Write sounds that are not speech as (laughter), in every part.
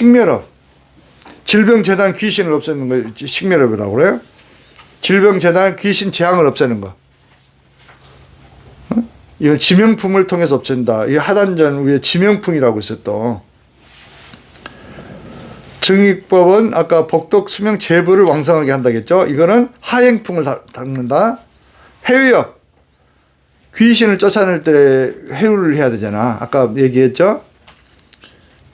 식멸업. 질병 재난 귀신을 없애는 거 식멸업이라고 그래요. 질병 재난 귀신 재앙을 없애는 거. 어? 이거 지명품을 통해서 없앤다. 이 하단전 위에 지명품이라고 또. 증익법은 아까 복덕 수명 제부를 왕성하게 한다겠죠. 이거는 하행풍을 다- 닦는다. 해유역 귀신을 쫓아낼 때 해유를 해야 되잖아. 아까 얘기했죠.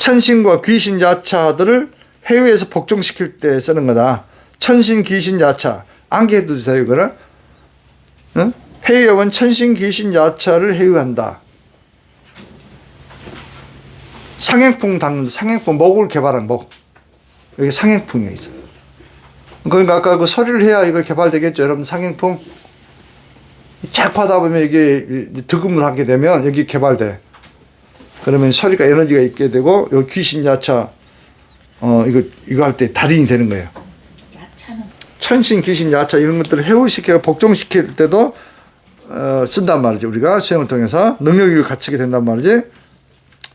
천신과 귀신 야차들을 해유에서 복종시킬 때 쓰는 거다. 천신 귀신 야차 안개 두세요 이거를. 응? 해유역은 천신 귀신 야차를 해유한다. 상행풍 닦는 상행풍 목을 개발한 목. 여기 상행풍이 있어. 그러니까 아까 그 소리를 해야 이거 개발되겠죠. 여러분 상행풍 쫙 하다 보면 이게 득음을 하게 되면 여기 개발돼. 그러면 소리가 에너지가 있게 되고 요 귀신 야차 어 이거 이거 할 때 달인이 되는 거예요. 야차는? 천신 귀신 야차 이런 것들을 해우시켜 복종시킬 때도 어, 쓴단 말이지. 우리가 수행을 통해서 능력을 갖추게 된단 말이지.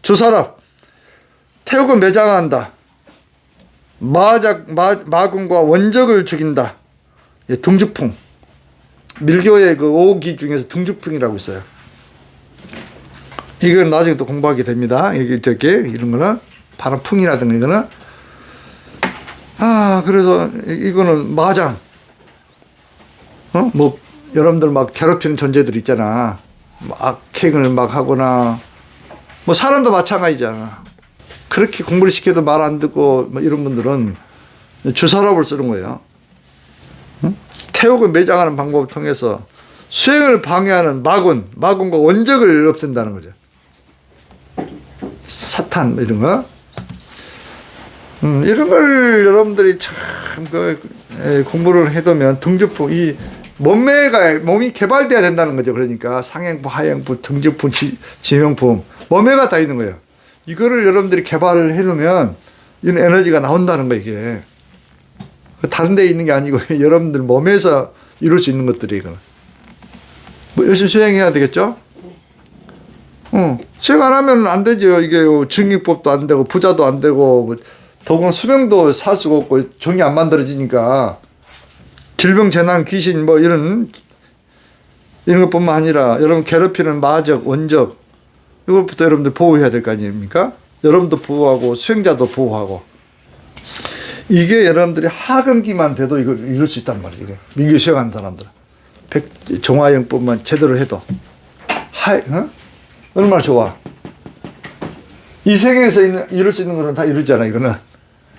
주사랍. 태우고 매장한다. 마작 마, 마군과 원적을 죽인다. 예, 등주풍. 밀교의 그 오기 중에서 등주풍이라고 있어요 이건 나중에 또 공부하게 됩니다 이게 저게 이런 거는 바로 풍이라든가 이거는 아, 그래서 이- 이거는 마장. 어? 뭐 여러분들 막 괴롭히는 존재들 있잖아. 뭐 악행을 막 하거나 뭐 사람도 마찬가지잖아. 그렇게 공부를 시켜도 말 안 듣고 뭐 이런 분들은 주사랍을 쓰는 거예요. 응? 태우고 매장하는 방법을 통해서 수행을 방해하는 마군, 마군과 원적을 없앤다는 거죠. 사탄 뭐 이런 거. 음, 이런 걸 여러분들이 참 그 공부를 해두면 등주품 이 몸매가 몸이 개발돼야 된다는 거죠. 그러니까 상행품, 하행품, 등주품, 지, 지명품 몸매가 다 있는 거예요. 이거를 여러분들이 개발을 해놓으면 이런 에너지가 나온다는 거 이게 다른 데 있는 게 아니고 (laughs) 여러분들 몸에서 이룰 수 있는 것들이 이거는 뭐 열심히 수행해야 되겠죠. 어, 수행 안 하면 안 되죠. 이게 증익법도 안 되고 부자도 안 되고 뭐 더구나 수명도 살 수가 없고 종이 안 만들어지니까 질병 재난 귀신 뭐 이런 이런 것뿐만 아니라 여러분 괴롭히는 마적 원적 이것부터 여러분들 보호해야 될 거 아닙니까? 여러분도 보호하고 수행자도 보호하고 이게 여러분들이 하근기만 돼도 이거 이룰 수 있단 말이에요. 민규 수행하는 사람들 백 종화형법만 제대로 해도 하 어? 얼마나 좋아. 이 세계에서 있는, 이룰 수 있는 거는 다 이루잖아, 이거는.